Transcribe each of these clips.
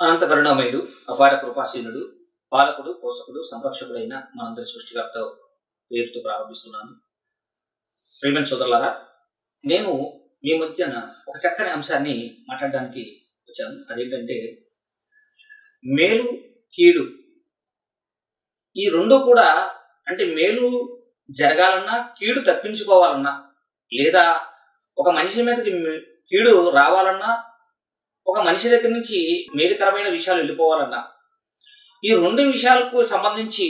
అనంత కరుణామయుడు అపార కృపాసీనుడు పాలకుడు పోషకుడు సంరక్షకుడైన మనందరి సృష్టికర్త పేరుతో ప్రారంభిస్తున్నాను. ప్రేమ సోదరులారా నేను మీ మధ్యన ఒక చక్కని అంశాన్ని మాట్లాడడానికి వచ్చాను. అదేంటంటే మేలు కీడు ఈ రెండు కూడా అంటే మేలు జరగాలన్నా కీడు తప్పించుకోవాలన్నా లేదా ఒక మనిషి మీదకి కీడు రావాలన్నా ఒక మనిషి దగ్గర నుంచి మేలుకరమైన విషయాలు వెళ్ళిపోవాలన్నా ఈ రెండు విషయాలకు సంబంధించి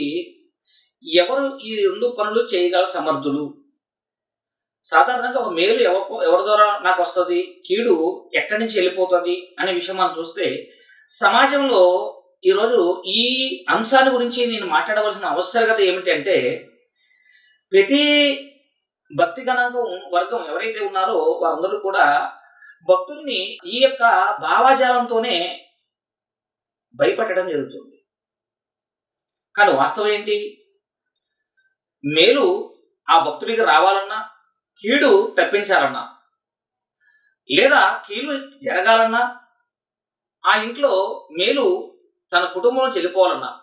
ఎవరు ఈ రెండు పనులు చేయగల సమర్థులు? సాధారణంగా ఒక మేలు ఎవరి ఎవరి ద్వారా నాకు వస్తుంది? కీడు ఎక్కడి నుంచి వెళ్ళిపోతుంది? అనే విషయం మనం చూస్తే సమాజంలో ఈరోజు ఈ అంశాల గురించి నేను మాట్లాడవలసిన ఆవశ్యకత ఏమిటంటే ప్రతి భక్తి గణాంగం వర్గం ఎవరైతే ఉన్నారో వారందరూ కూడా భక్తుల్ని ఈ యొక్క భావాజాలంతోనే భయపెట్టడం జరుగుతుంది. కానీ వాస్తవం ఏంటి? మేలు ఆ భక్తుడికి రావాలన్నా కీడు తప్పించాలన్నా లేదా కీడు జరగాలన్నా ఆ ఇంట్లో మేలు తన కుటుంబంలో చెల్లిపోవాలన్నా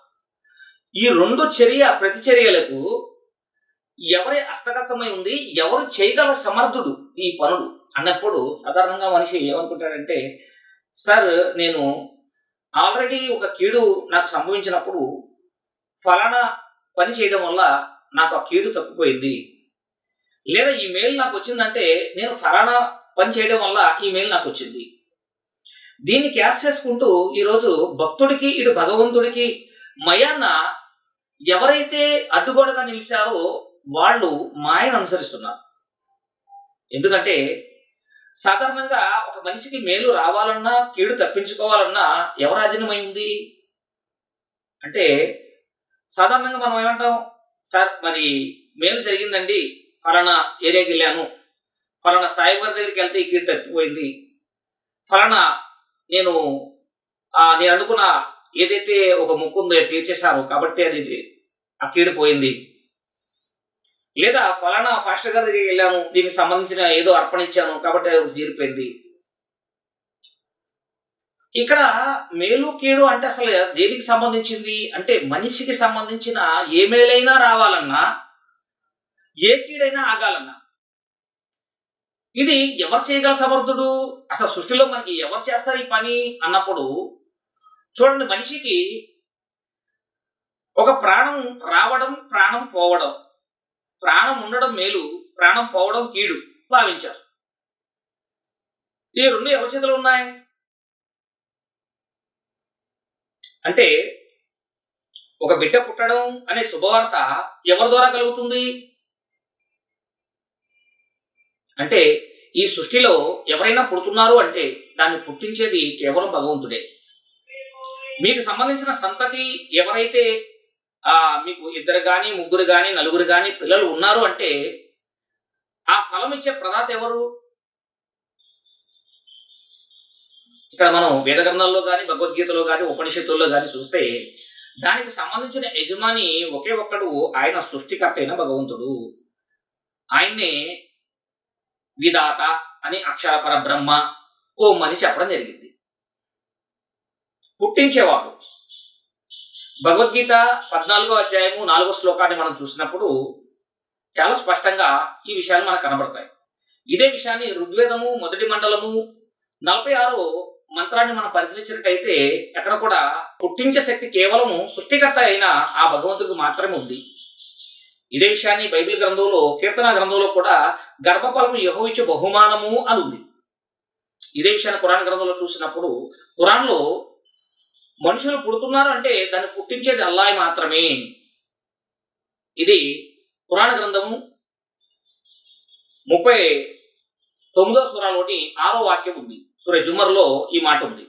ఈ రెండు చర్య ప్రతిచర్యలకు ఎవరి హస్తగతమై ఉంది ఎవరు చేయగల సమర్థుడు ఈ పనులు? అన్నప్పుడు సాధారణంగా మనిషి ఏమనుకుంటాడంటే సార్ నేను ఆల్రెడీ ఒక కీడు నాకు సంభవించినప్పుడు ఫలానా పని చేయడం వల్ల నాకు ఆ కీడు తప్పిపోయింది. లేదా ఈ మెయిల్ నాకు వచ్చిందంటే నేను ఫలానా పని చేయడం వల్ల ఈ మెయిల్ నాకు వచ్చింది. దీన్ని క్యాష్ చేసుకుంటూ ఈరోజు భక్తుడికి ఇటు భగవంతుడికి మయాన్న ఎవరైతే అడ్డుగోడగా నిలిచారో వాళ్ళు మాయను అనుసరిస్తున్నారు. ఎందుకంటే సాధారణంగా ఒక మనిషికి మేలు రావాలన్నా కీడు తప్పించుకోవాలన్నా ఎవరు అధీనమై ఉంది? అంటే సాధారణంగా మనం ఏమంటాం? సార్ మరి మేలు జరిగిందండి. ఫలానా ఏరియాకి వెళ్ళాను. ఫలానా సాయిబాబా దగ్గరికి వెళ్తే ఈ కీడు తప్పిపోయింది. ఫలానా నేను నేను అనుకున్న ఏదైతే ఒక ముక్కు ఉందో తీర్చేశాను కాబట్టి అది ఆ కీడు పోయింది. లేదా ఫలానా ఫాస్టర్ గారి దగ్గరికి వెళ్ళాము దీనికి సంబంధించిన ఏదో అర్పణ కాబట్టి తీరిపోయింది. ఇక్కడ మేలు కీడు అంటే అసలు దేనికి సంబంధించింది? అంటే మనిషికి సంబంధించిన ఏ మేలైనా రావాలన్నా ఏ కీడైనా ఆగాలన్నా. ఇది ఎవరు చేయగల సమర్థుడు? అసలు సృష్టిలో మనకి ఎవరు చేస్తారు ఈ పని అన్నప్పుడు చూడండి మనిషికి ఒక ప్రాణం రావడం ప్రాణం పోవడం. ప్రాణం ఉండడం మేలు ప్రాణం పోవడం కీడు భావించారు. ఈ రెండు ఎవరి చేతులు ఉన్నాయి? అంటే ఒక బిడ్డ పుట్టడం అనే శుభవార్త ఎవరి ద్వారా కలుగుతుంది? అంటే ఈ సృష్టిలో ఎవరైనా పుడుతున్నారు అంటే దాన్ని పుట్టించేది కేవలం భగవంతుడే. మీకు సంబంధించిన సంతతి ఎవరైతే మీకు ఇద్దరు కానీ ముగ్గురు కానీ నలుగురు కానీ పిల్లలు ఉన్నారు అంటే ఆ ఫలం ఇచ్చే ప్రదాత ఎవరు? ఇక్కడ మనం వేద గ్రంథాల్లో కానీ భగవద్గీతలో కానీ ఉపనిషత్తుల్లో కానీ చూస్తే దానికి సంబంధించిన యజమాని ఒకే ఒక్కడు ఆయన సృష్టికర్త అయిన భగవంతుడు. ఆయన్నే విధాత అని అక్షర పరబ్రహ్మ ఓం అని చెప్పడం జరిగింది. పుట్టించేవాడు. భగవద్గీత పద్నాలుగో అధ్యాయము నాలుగో శ్లోకాన్ని మనం చూసినప్పుడు చాలా స్పష్టంగా ఈ విషయాలు మనకు కనబడతాయి. ఇదే విషయాన్ని ఋగ్వేదము మొదటి మండలము నలభై ఆరో మంత్రాన్ని మనం పరిశీలించినట్టయితే ఎక్కడ కూడా పుట్టించే శక్తి కేవలం సృష్టికర్త అయిన ఆ భగవంతుడికి మాత్రమే ఉంది. ఇదే విషయాన్ని బైబిల్ గ్రంథంలో కీర్తన గ్రంథంలో కూడా గర్భఫలము యహోవిచ్చు బహుమానము అని ఉంది. ఇదే విషయాన్ని కురాన్ గ్రంథంలో చూసినప్పుడు కురాన్లో మనుషులు పుడుతున్నారు అంటే దాన్ని పుట్టించేది అల్లాయి మాత్రమే. ఇది పురాణ గ్రంథము ముప్పై తొమ్మిదో స్వరాలోని ఆరో వాక్యం ఉంది. సుర జుమర్లో ఈ మాట ఉంది.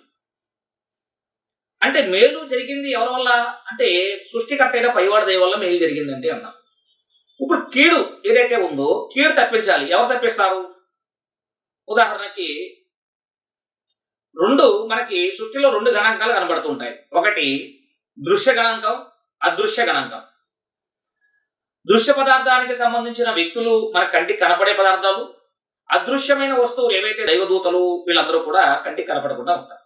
అంటే మేలు జరిగింది ఎవరి వల్ల? అంటే సృష్టికర్త అయిన పైవాడి దయ వల్ల మేలు జరిగిందండి అన్నా. ఇప్పుడు కీడు ఏదైతే ఉందో కీడు తప్పించాలి. ఎవరు తప్పిస్తారు? ఉదాహరణకి రెండు మనకి సృష్టిలో రెండు గణాంకాలు కనబడుతూ ఉంటాయి ఒకటి దృశ్య గణాంకం అదృశ్య గణాంకం. దృశ్య పదార్థానికి సంబంధించిన వ్యక్తులు మన కంటికి కనపడే పదార్థాలు అదృశ్యమైన వస్తువులు ఏవైతే దైవదూతలు వీళ్ళందరూ కూడా కంటికి కనపడకుండా ఉంటారు.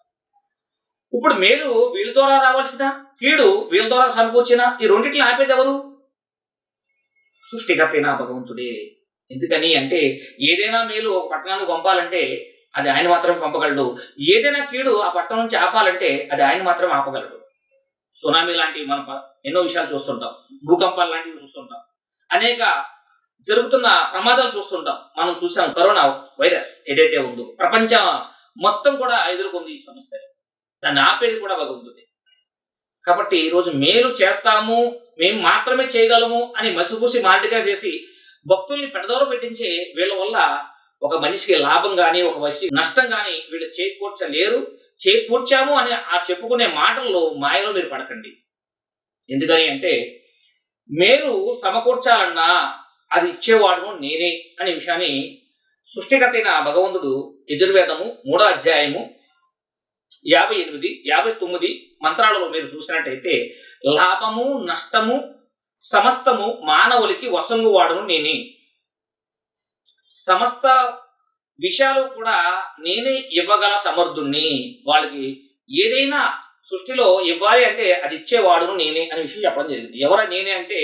ఇప్పుడు మేలు వీళ్ళ ద్వారా రావాల్సిన కీడు వీళ్ళ ద్వారా సమకూర్చిన ఈ రెండింటిని ఆపేది ఎవరు? సృష్టికర్తైన భగవంతుడే. ఎందుకని అంటే ఏదైనా మేలు ఒక పట్టణానికి పంపాలంటే అది ఆయన మాత్రమే పంపగలడు. ఏదైనా కీడు ఆ పట్టణం నుంచి ఆపాలంటే అది ఆయన మాత్రమే ఆపగలడు. సునామీ లాంటివి మనం ఎన్నో విషయాలు చూస్తుంటాం. భూకంపాలు లాంటివి చూస్తుంటాం. అనేక జరుగుతున్న ప్రమాదాలు చూస్తుంటాం. మనం చూసాం కరోనా వైరస్ ఏదైతే ఉందో. ప్రపంచం మొత్తం కూడా ఎదుర్కొంది ఈ సమస్య. దాన్ని ఆపేది కూడా భగవంతుడే. కాబట్టి ఈరోజు మేలు చేస్తాము మేము మాత్రమే చేయగలము అని మసిపూసి మాటిగా చేసి భక్తుల్ని పెడదోర పెట్టించే వీళ్ళ వల్ల ఒక మనిషికి లాభం కానీ ఒక మనిషి నష్టం కానీ వీళ్ళు చేకూర్చలేరు. చేకూర్చాము అని ఆ చెప్పుకునే మాటల్లో మాయలో మీరు పడకండి. ఎందుకని అంటే మీరు సమకూర్చాలన్నా అది ఇచ్చేవాడు నేనే అనే విషయాన్ని సృష్టికర్తైన భగవంతుడు యజుర్వేదము మూడో అధ్యాయము యాభై ఎనిమిది యాభై తొమ్మిది మంత్రాలలో మీరు చూసినట్టయితే లాభము నష్టము సమస్తము మానవులకి వసంగు వాడును నేనే. సమస్త విషయాలు కూడా నేనే ఇవ్వగల సమర్థుణ్ణి. వాళ్ళకి ఏదైనా సృష్టిలో ఇవ్వాలి అంటే అది ఇచ్చేవాడును నేనే అనే విషయం చెప్పడం జరిగింది. ఎవర నేనే అంటే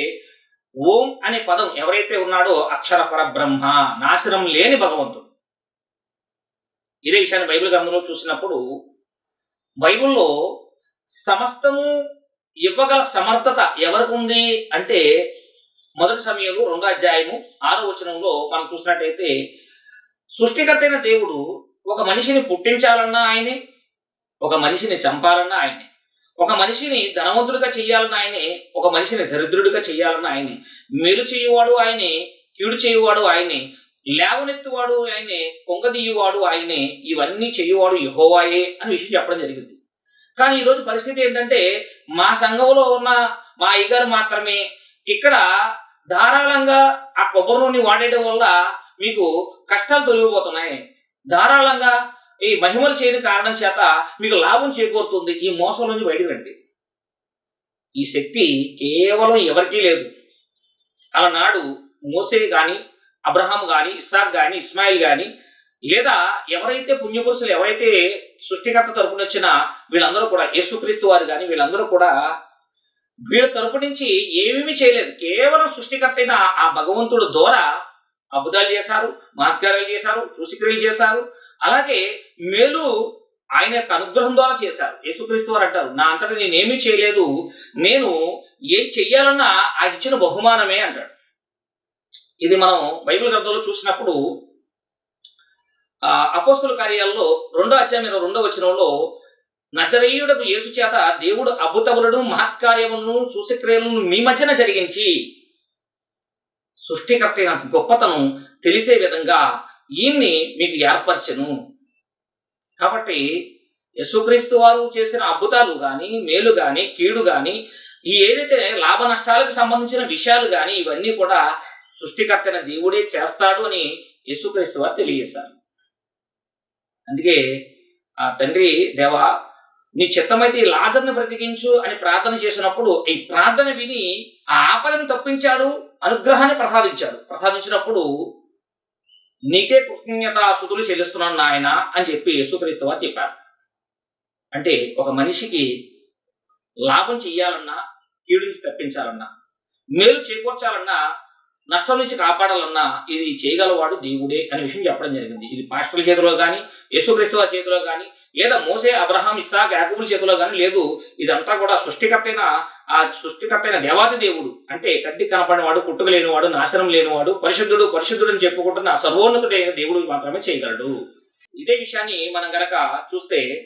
ఓం అనే పదం ఎవరైతే ఉన్నాడో అక్షర పరబ్రహ్మ నాశనం లేని భగవంతుడు. ఇదే విషయాన్ని బైబిల్ గ్రంథంలో చూసినప్పుడు బైబిల్లో సమస్తము ఇవ్వగల సమర్థత ఎవరికి ఉంది అంటే మొదటి సమయంలో రెండో అధ్యాయము ఆరో వచనంలో మనం చూసినట్టయితే సృష్టికర్తైన దేవుడు ఒక మనిషిని పుట్టించాలన్నా ఆయనే ఒక మనిషిని చంపాలన్నా ఆయనే ఒక మనిషిని ధనవంతుడిగా చేయాలన్న ఆయనే ఒక మనిషిని దరిద్రుడిగా చేయాలన్న ఆయనే మేలు చేయువాడు ఆయనే కీడు చేయువాడు ఆయనే లేవనెత్తువాడు ఆయనే కొంగదీయువాడు ఆయనే ఇవన్నీ చేయువాడు యహోవాయే అని విషయం చెప్పడం జరిగింది. కానీ ఈరోజు పరిస్థితి ఏంటంటే మా సంఘంలో ఉన్న మా అయ్యగారు మాత్రమే ఇక్కడ ధారాళంగా ఆ కొబ్బరి నూనె వాడేయడం వల్ల మీకు కష్టాలు తొలగిపోతున్నాయి. ధారాళంగా ఈ మహిమలు చేయని కారణం చేత మీకు లాభం చేకూరుతుంది. ఈ మోసం నుంచి బయటకు రండి. ఈ శక్తి కేవలం ఎవరికీ లేదు. అలనాడు మోసే కానీ అబ్రహాం కానీ ఇస్సాక్ కానీ ఇస్మాయిల్ కానీ లేదా ఎవరైతే పుణ్యపురుషులు ఎవరైతే సృష్టికర్త తరపున వచ్చినా వీళ్ళందరూ కూడా యేసుక్రీస్తు వారు కానీ వీళ్ళందరూ కూడా వీళ్ళ తరపు నుంచి ఏమీ చేయలేదు. కేవలం సృష్టికర్త అయిన ఆ భగవంతుడు ద్వారా అబుదాలు చేశారు మహత్కారాలు చేశారు సూచిక్రియలు చేశారు. అలాగే మేలు ఆయన యొక్క అనుగ్రహం ద్వారా చేశారు. యేసుక్రీస్తు వారు అంటారు నా అంతటా నేనేమీ చేయలేదు నేను ఏం చెయ్యాలన్నా ఆ ఇచ్చిన బహుమానమే అంటాడు. ఇది మనం బైబిల్ గ్రంథంలో చూసినప్పుడు అపోస్తుల కార్యాల్లో రెండో అధ్యాయం ఇరవై రెండో వచనంలో నజరేయుడకు యేసు చేత దేవుడు అద్భుతములను మహత్కార్యములను సూచక్రియలను మీ మధ్యన జరిగించి సృష్టికర్త అయిన గొప్పతనం తెలిసే విధంగా ఈయన్ని మీకు ఏర్పరచను. కాబట్టి యేసుక్రీస్తు వారు చేసిన అద్భుతాలు కానీ మేలు కానీ కీడు కానీ ఈ ఏదైతే లాభ నష్టాలకు సంబంధించిన విషయాలు కానీ ఇవన్నీ కూడా సృష్టికర్తైన దేవుడే చేస్తాడు అని యేసుక్రీస్తు వారు తెలియజేశారు. అందుకే ఆ తండ్రి దేవా నీ చిత్తమైతే ఈ లాజర్ని బ్రతికించు అని ప్రార్థన చేసినప్పుడు ఈ ప్రార్థన విని ఆ ఆపదను తప్పించాడు అనుగ్రహాన్ని ప్రసాదించాడు. ప్రసాదించినప్పుడు నీకే కృతజ్ఞత సుతులు చెల్లిస్తున్నాను నాయన అని చెప్పి యేసుక్రీస్తు వారు చెప్పారు. అంటే ఒక మనిషికి లాభం చెయ్యాలన్నా కీడు నుంచి తప్పించాలన్నా మేలు చేకూర్చాలన్నా నష్టం నుంచి కాపాడాలన్నా ఇది చేయగలవాడు దేవుడే అనే విషయం చెప్పడం జరిగింది. ఇది పాస్టర్ల చేతిలో కానీ యేసుక్రీస్తు చేతిలో కానీ లేదా మోసే అబ్రహాం ఇస్సాక్ యాకబుల చేతిలో కానీ లేదు. ఇదంతా కూడా సృష్టికర్తైన ఆ సృష్టికర్తైన దేవాది దేవుడు. అంటే కడ్డి కనపడినవాడు పుట్టుక లేనివాడు నాశనం లేనివాడు పరిశుద్ధుడు పరిశుద్ధుడు అని చెప్పుకుంటున్న సర్వోన్నతుడైన దేవుడు మాత్రమే చేయగలడు. ఇదే విషయాన్ని మనం గనక చూస్తే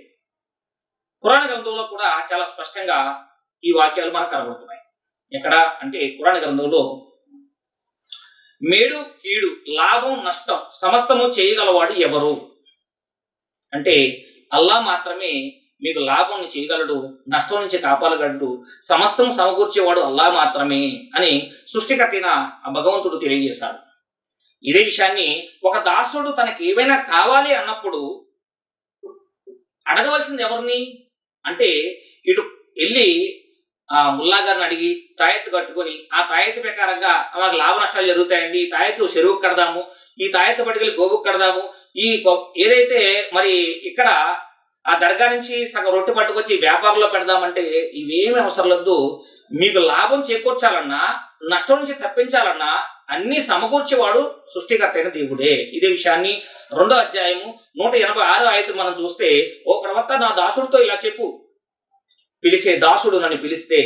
పురాణ గ్రంథంలో కూడా చాలా స్పష్టంగా ఈ వాక్యాలు మనకు కనబడుతున్నాయి. ఎక్కడ? అంటే పురాణ గ్రంథంలో మేడు కీడు లాభం నష్టం సమస్తము చేయగలవాడు ఎవరు? అంటే అల్లా మాత్రమే మీకు లాభం చేయగలడు నష్టం నుంచి కాపాడగలడు సమస్తం సమకూర్చేవాడు అల్లా మాత్రమే అని సృష్టికర్తైన ఆ భగవంతుడు తెలియజేశాడు. ఇదే విషయాన్ని ఒక దాసుడు తనకి ఏమైనా కావాలి అన్నప్పుడు అడగవలసింది ఎవరిని? అంటే ఇటు వెళ్ళి ఆ ముల్లా గారిని అడిగి తాయెత్తు కట్టుకొని ఆ తాయెత్తు ప్రకారంగా అలాగ లాభ నష్టాలు జరుగుతాయండి ఈ తాయెత్తు చెరువుకు కడదాము ఈ తాయెత్తు పట్టుకెళ్ళి గోబుకు కడదాము ఈ ఏదైతే మరి ఇక్కడ ఆ దర్గా నుంచి సగం రొట్టె పట్టుకొచ్చి వ్యాపారంలో పెడదామంటే ఇవేమి అవసరం లేదు మీకు లాభం చేకూర్చాలన్నా నష్టం నుంచి తప్పించాలన్నా అన్ని సమకూర్చేవాడు సృష్టికర్త అయిన దేవుడే. ఇదే విషయాన్ని రెండో అధ్యాయము నూట ఎనభై ఆరో ఆయత మనం చూస్తే ఓ ప్రవక్త నా దాసుడితో ఇలా చెప్పు పిలిచే దాసుడు నన్ను పిలిస్తే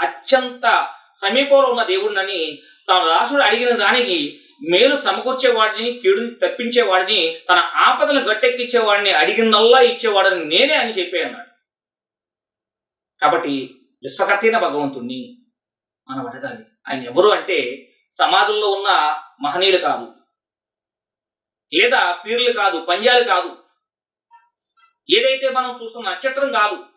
అత్యంత సమీపంలో ఉన్న దేవుడినని తన దాసుడు అడిగిన దానికి మేలు సమకూర్చేవాడిని కీడుని తప్పించేవాడిని తన ఆపదను గట్టెక్కించేవాడిని అడిగినల్లా ఇచ్చేవాడని నేనే అని చెప్పే అన్నాడు. కాబట్టి విశ్వకర్తైన భగవంతుణ్ణి మనం అడగాలి. ఆయన ఎవరు అంటే సమాజంలో ఉన్న మహనీయులు కాదు లేదా పీర్లు కాదు పంజాలు కాదు. ఏదైతే మనం చూస్తున్న నక్షత్రం కాదు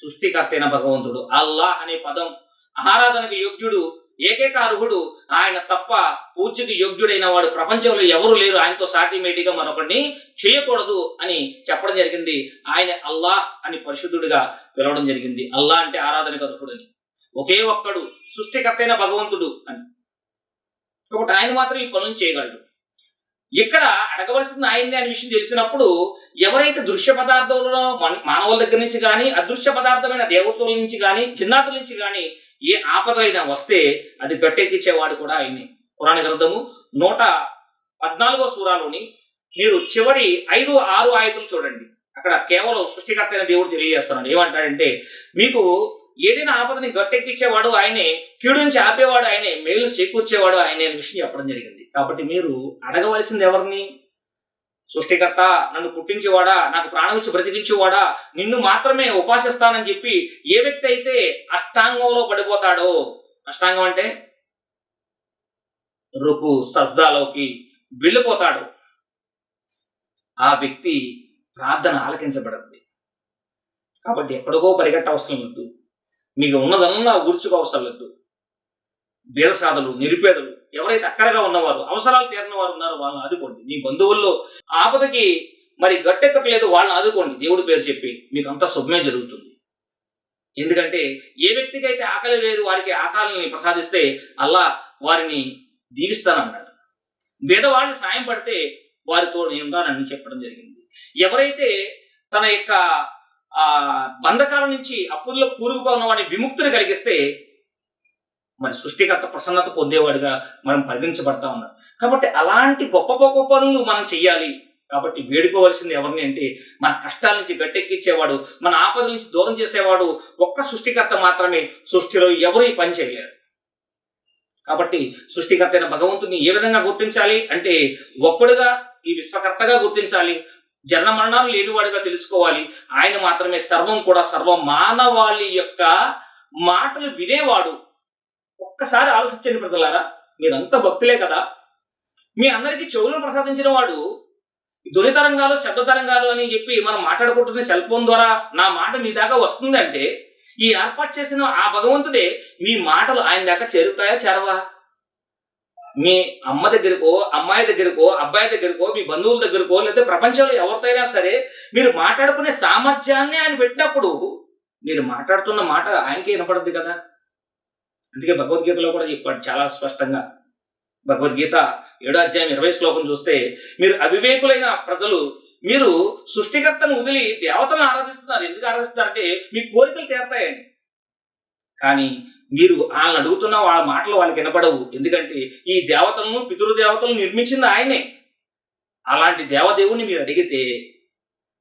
సృష్టికర్తైన భగవంతుడు. అల్లాహ్ అనే పదం. ఆరాధనకు యోగ్యుడు ఏకైక అర్హుడు ఆయన తప్ప పూజకి యోగ్యుడైన వాడు ప్రపంచంలో ఎవరు లేరు. ఆయనతో సాటిమేటిగా మరొకరిని చేయకూడదు అని చెప్పడం జరిగింది. ఆయన అల్లాహ్ అని పరిశుద్ధుడిగా పిలవడం జరిగింది. అల్లాహ్ అంటే ఆరాధనకు అర్హుడు అని ఒకే ఒక్కడు సృష్టికర్తైన భగవంతుడు అని. కాబట్టి ఆయన మాత్రం ఈ పనులు చేయగలడు. ఇక్కడ అడగవలసింది ఆయన్ని అనే విషయం తెలిసినప్పుడు ఎవరైతే దృశ్య పదార్థంలో మన- మానవుల దగ్గర నుంచి కానీ అదృశ్య పదార్థమైన దేవతల నుంచి కానీ చిన్నాతుల నుంచి కానీ ఏ ఆపదలైనా వస్తే అది గట్టెక్కించేవాడు కూడా ఆయన్ని పురాణ గ్రంథము నూట పద్నాలుగో సూరాలోని మీరు చివరి ఐదు ఆరు ఆయుధం చూడండి. అక్కడ కేవలం సృష్టికర్త అయిన దేవుడు తెలియజేస్తున్నాడు. ఏమంటాడంటే మీకు ఏదైనా ఆపదని గట్టెక్కించేవాడు ఆయనే కీడు నుంచి ఆపేవాడు ఆయనే మేలు చేకూర్చేవాడు ఆయనే అనే విషయం చెప్పడం జరిగింది. కాబట్టి మీరు అడగవలసింది ఎవరిని? సృష్టికర్త నన్ను పుట్టించేవాడా నాకు ప్రాణం ఇచ్చి బ్రతికించేవాడా నిన్ను మాత్రమే ఉపాసిస్తానని చెప్పి ఏ వ్యక్తి అయితే అష్టాంగంలో పడిపోతాడో అష్టాంగం అంటే? రుకు సజ్దాలోకి వెళ్ళిపోతాడు. ఆ వ్యక్తి ప్రార్థన ఆలకించబడుతుంది కాబట్టి ఎక్కడికో పరిగెట్ట అవసరం లేదు మీకు ఉన్నదన్నా ఊర్చుకో అవసరం లేదు బీదసాదులు నిరుపేదలు ఎవరైతే అక్కరగా ఉన్నవారు అవసరాలు తీరిన వారు ఉన్నారో వాళ్ళని ఆదుకోండి. మీ బంధువుల్లో ఆపదకి మరి గట్టెక్కట్లేదు వాళ్ళని ఆదుకోండి. దేవుడి పేరు చెప్పి మీకు అంతా శుభమే జరుగుతుంది. ఎందుకంటే ఏ వ్యక్తికి అయితే ఆకలి లేదు వారికి ఆకలిని ప్రసాదిస్తే అల్లా వారిని దీవిస్తానన్నాడు. పేదవాళ్ళని సాయం పడితే వారితో నేను ఉన్నానని చెప్పడం జరిగింది. ఎవరైతే తన యొక్క ఆ బంధకాల నుంచి అప్పుల్లో కూరుకుగా ఉన్న వాడిని విముక్తిని కలిగిస్తే మరి సృష్టికర్త ప్రసన్నత పొందేవాడిగా మనం పరిగణించబడతా ఉన్నాం. కాబట్టి అలాంటి గొప్ప గొప్ప పనులు మనం చెయ్యాలి. కాబట్టి వేడుకోవాల్సింది ఎవరిని అంటే మన కష్టాల నుంచి గట్టెక్కించేవాడు మన ఆపదల నుంచి దూరం చేసేవాడు ఒక్క సృష్టికర్త మాత్రమే సృష్టిలో ఎవరు ఈ పని చేయలేరు. కాబట్టి సృష్టికర్త అయిన భగవంతుని ఏ విధంగా గుర్తించాలి అంటే ఒక్కడుగా ఈ విశ్వకర్తగా గుర్తించాలి. జన్మ మరణాలు లేనివాడిగా తెలుసుకోవాలి. ఆయన మాత్రమే సర్వం కూడా సర్వ. మానవాళి యొక్క మాటలు వినేవాడు. ఒక్కసారి ఆలోచించండి ప్రజలారా. మీరంతా భక్తులే కదా. మీ అందరికీ చెవులను ప్రసాదించిన వాడు ఈ ధ్వని తరంగాలు శబ్ద తరంగాలు అని చెప్పి మనం మాట్లాడుకుంటున్న సెల్ ఫోన్ ద్వారా నా మాట మీ దాకా వస్తుందంటే ఈ ఏర్పాటు చేసిన ఆ భగవంతుడే మీ మాటలు ఆయన దాకా చేరుతాయా చేరవా? మీ అమ్మ దగ్గరకో అమ్మాయి దగ్గరకో అబ్బాయి దగ్గరకో మీ బంధువుల దగ్గరకో లేదా ప్రపంచంలో ఎవరితో అయినా సరే మీరు మాట్లాడుకునే సామర్థ్యాన్ని ఆయన పెట్టినప్పుడు మీరు మాట్లాడుతున్న మాట ఆయనకే వినపడద్దు కదా? అందుకే భగవద్గీతలో కూడా చెప్పాడు చాలా స్పష్టంగా. భగవద్గీత ఏడో అధ్యాయం ఇరవై శ్లోకం చూస్తే మీరు అవివేకులైన ప్రజలు మీరు సృష్టికర్తను వదిలి దేవతలను ఆరాధిస్తున్నారు. ఎందుకు ఆరాధిస్తున్నారంటే మీ కోరికలు తీరతాయని కానీ మీరు వాళ్ళని అడుగుతున్న వాళ్ళ మాటలు వాళ్ళకి వినపడవు. ఎందుకంటే ఈ దేవతలను పితృదేవతలను నిర్మించింది ఆయనే. అలాంటి దేవదేవుని మీరు అడిగితే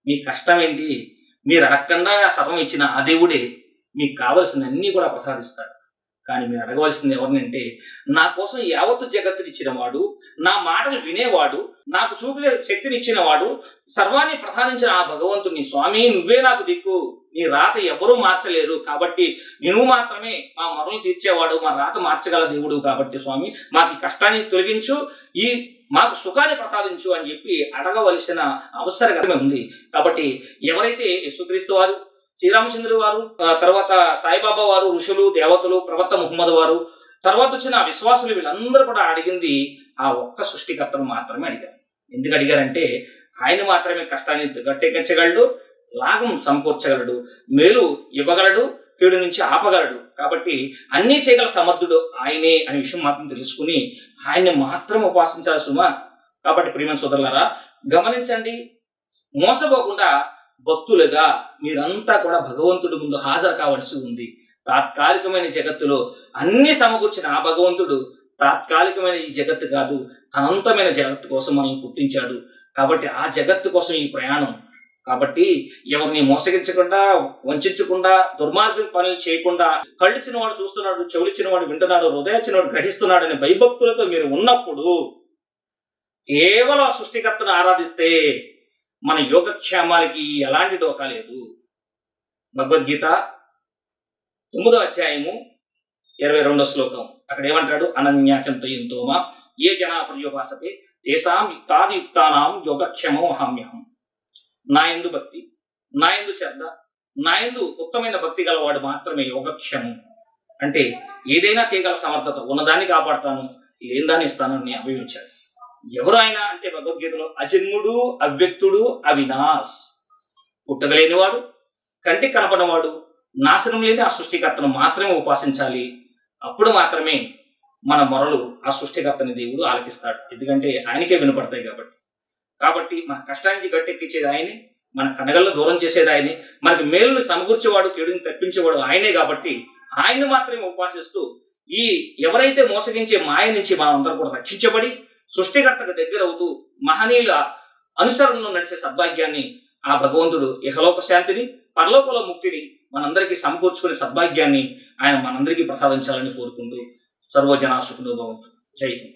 మీ కష్టం ఏంటి మీరు అడగకుండా సర్వం ఇచ్చిన ఆ దేవుడే మీకు కావలసిన అన్నీ కూడా ప్రసాదిస్తాడు. కానీ మీరు అడగవలసింది ఎవరినంటే నా కోసం యావత్తు జగత్తుని ఇచ్చినవాడు నా మాటలు వినేవాడు నాకు చూపే శక్తిని ఇచ్చినవాడు సర్వాన్ని ప్రసాదించిన ఆ భగవంతుని స్వామి నువ్వే నాకు దిక్కు. నీ రాత ఎవరూ మార్చలేరు. కాబట్టి నువ్వు మాత్రమే మా మొరలు తీర్చేవాడు మా రాత మార్చగల దేవుడు కాబట్టి స్వామి మాకు ఈ కష్టాన్ని తొలగించు ఈ మాకు సుఖాన్ని ప్రసాదించు అని చెప్పి అడగవలసిన అవసరం ఉంది. కాబట్టి ఎవరైతే యేసుక్రీస్తు వారు శ్రీరామచంద్రుడు వారు తర్వాత సాయిబాబా వారు ఋషులు దేవతలు ప్రవక్త ముహమ్మద్ వారు తర్వాత వచ్చిన విశ్వాసులు వీళ్ళందరూ కూడా అడిగింది ఆ ఒక్క సృష్టికర్తను మాత్రమే అడిగారు. ఎందుకు అడిగారంటే ఆయన మాత్రమే కష్టాన్ని గట్టెక్కించగలడు లాభం సమకూర్చగలడు మేలు ఇవ్వగలడు కీడు నుంచి ఆపగలడు. కాబట్టి అన్నీ చేయగల సమర్థుడు ఆయనే అనే విషయం మాత్రం తెలుసుకుని ఆయన్ని మాత్రం ఉపాసించాలి సుమా. కాబట్టి ప్రియమైన సోదరులారా గమనించండి మోసపోకుండా భక్తులుగా మీరంతా కూడా భగవంతుడి ముందు హాజరు కావాల్సి ఉంది. తాత్కాలికమైన జగత్తులో అన్ని సమకూర్చిన ఆ భగవంతుడు తాత్కాలికమైన ఈ జగత్తు కాదు అనంతమైన జగత్తు కోసం మనల్ని పుట్టించాడు. కాబట్టి ఆ జగత్తు కోసం ఈ ప్రయాణం. కాబట్టి ఎవరిని మోసగించకుండా వంచకుండా దుర్మార్గం పనులు చేయకుండా కళ్ళిచ్చిన వాడు చూస్తున్నాడు చెవులిచ్చిన వాడు వింటున్నాడు హృదయచ్చిన వాడు గ్రహిస్తున్నాడు అనే భయభక్తులతో మీరు ఉన్నప్పుడు కేవలం ఆ సృష్టికర్తను ఆరాధిస్తే మన యోగక్షేమాలకి ఎలాంటి డోకా లేదు. భగవద్గీత తొమ్మిదో అధ్యాయము ఇరవై రెండో శ్లోకం. అక్కడ ఏమంటాడు అనన్యాచంతయంతోమా ఏ జనా పర్యోపాసతే ఏసాం యుక్తాది యుక్తానాం యోగక్షేమం అహామ్యహం. నా ఎందు భక్తి నా ఎందు శ్రద్ధ నా ఎందు ఉత్తమైన భక్తి గలవాడు మాత్రమే యోగక్షేమం. అంటే ఏదైనా చేయగల సమర్థత ఉన్నదాన్ని కాపాడుతాను లేని దాన్ని ఇస్తాను అని అభివించాడు ఎవరు ఆయన అంటే భగవద్గీతలో అజన్ముడు అవ్యక్తుడు అవినాశ్. పుట్టగలేనివాడు కంటికి కనపడవాడు నాశనం లేని ఆ సృష్టికర్తను మాత్రమే ఉపాసించాలి. అప్పుడు మాత్రమే మన మొరలు ఆ సృష్టికర్తని దేవుడు ఆలకిస్తాడు. ఎందుకంటే ఆయనకే వినపడతాయి కాబట్టి. కాబట్టి మన కష్టానికి గట్టెక్కించేది ఆయనే మన కనగల్లో దూరం చేసేది ఆయనే మనకి మేలును సమకూర్చేవాడు కేడుని తప్పించేవాడు ఆయనే కాబట్టి ఆయన్ని మాత్రమే ఉపాసిస్తూ ఈ ఎవరైతే మోసగించే మాయ నుంచి మనం అందరూ కూడా రక్షించబడి సృష్టికర్తకు దగ్గర అవుతూ మహనీయుల అనుసరణలో నడిచే సద్భాగ్యాన్ని ఆ భగవంతుడు ఇహలోక శాంతిని పరలోకల ముక్తిని మనందరికీ సమకూర్చుకునే సద్భాగ్యాన్ని ఆయన మనందరికీ ప్రసాదించాలని కోరుకుంటూ సర్వజనా సుఖినో భవంతు జై హింద్.